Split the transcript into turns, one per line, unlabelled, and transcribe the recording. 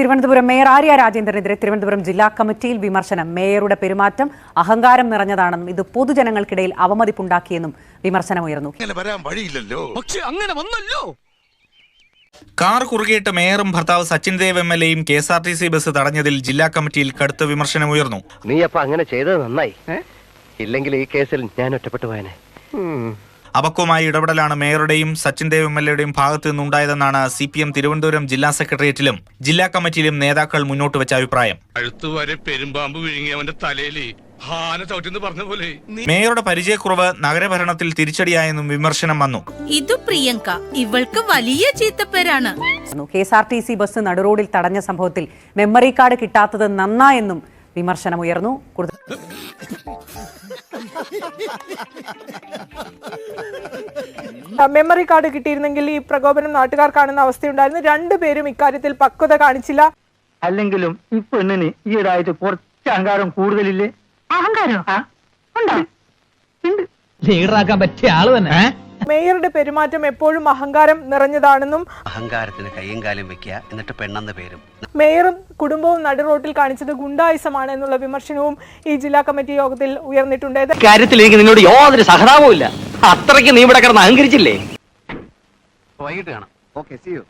Thiruvananthapuram mayor Arya രാജേന്ദ്രനെതിരെ തിരുവനന്തപുരം ജില്ലാ കമ്മിറ്റിയിൽ വിമർശനം. മേയറുടെ പെരുമാറ്റം അഹങ്കാരം നിറഞ്ഞതാണെന്നും ഇത് പൊതുജനങ്ങൾക്കിടയിൽ അവമതിപ്പുണ്ടാക്കിയെന്നും വിമർശനമുയർന്നു
അങ്ങനെ വന്നല്ലോ.
കാർ കുറുകിയിട്ട് മേയറും ഭർത്താവ് സച്ചിൻ ദേവ് എം എൽ എയും K S R T C bus തടഞ്ഞതിൽ ജില്ലാ കമ്മിറ്റിയിൽ കടുത്ത വിമർശനമുയർന്നു
നീ അപ്പൊ അങ്ങനെ ചെയ്തത് നന്നായി. ഇല്ലെങ്കിൽ ഈ കേസിൽ ഞാൻ ഒറ്റപ്പെട്ടു പോയനെ.
അപക്വമായ ഇടപെടലാണ് മേയറുടെയും സച്ചിൻ ദേവ് എം എൽ എയുടെയും ഭാഗത്തു നിന്നുണ്ടായതെന്നാണ് സി പി എം തിരുവനന്തപുരം ജില്ലാ സെക്രട്ടേറിയറ്റിലും ജില്ലാ കമ്മിറ്റിയിലും നേതാക്കൾ മുന്നോട്ട് വെച്ച അഭിപ്രായം.
അഴുത്തുവരെ പെരുമ്പാമ്പ് വിഴുങ്ങി അവന്റെ തലയിൽ ഹാന ചവിട്ടിന്ന് പറഞ്ഞ
മേയറുടെ പരിചയക്കുറവ് നഗരഭരണത്തിൽ തിരിച്ചടിയായെന്നും വിമർശനം വന്നു.
ഇത് പ്രിയങ്ക ഇവൾക്ക് വലിയ ചീത്തപ്പേരാണ്.
K S R T C bus നടുറോഡിൽ തടഞ്ഞ സംഭവത്തിൽ മെമ്മറി കാർഡ് കിട്ടാത്തത് നന്നായെന്നും വിമർശനമുയർന്നു. കൂടുതൽ
മെമ്മറി കാർഡ് കിട്ടിയിരുന്നെങ്കിൽ ഈ പ്രകോപനം നാട്ടുകാർ കാണുന്ന അവസ്ഥയുണ്ടായിരുന്നു. രണ്ടുപേരും ഇക്കാര്യത്തിൽ പക്വത കാണിച്ചില്ല.
അല്ലെങ്കിലും ഈ പെണ്ണിന് ഈയിടായിട്ട് കുറച്ച് അഹങ്കാരം കൂടുതലില്ലേ? അഹങ്കാരം? ലീഡറാക്കാൻ പറ്റിയ ആൾ തന്നെ.
മേയറുടെ പെരുമാറ്റം എപ്പോഴും അഹങ്കാരം നിറഞ്ഞതാണെന്നും
അഹങ്കാരത്തിന് കയ്യും കാലും വെക്കുക എന്നിട്ട് പെണ്ണെന്ന പേരും.
മേയറും കുടുംബവും നടുറോട്ടിൽ കാണിച്ചത് ഗുണ്ടായുസമാണ് എന്നുള്ള വിമർശനവും ഈ ജില്ലാ കമ്മിറ്റി യോഗത്തിൽ ഉയർന്നിട്ടുണ്ട്.
കാര്യത്തിൽ എനിക്ക് നിന്നോട് യാതൊരു സഹതാപവും ഇല്ല അത്രയ്ക്ക് നീ ഇവിടെ കിടന്ന് അഹങ്കരിച്ചില്ലേ?
വൈകിട്ട് കാണാം. Okay C U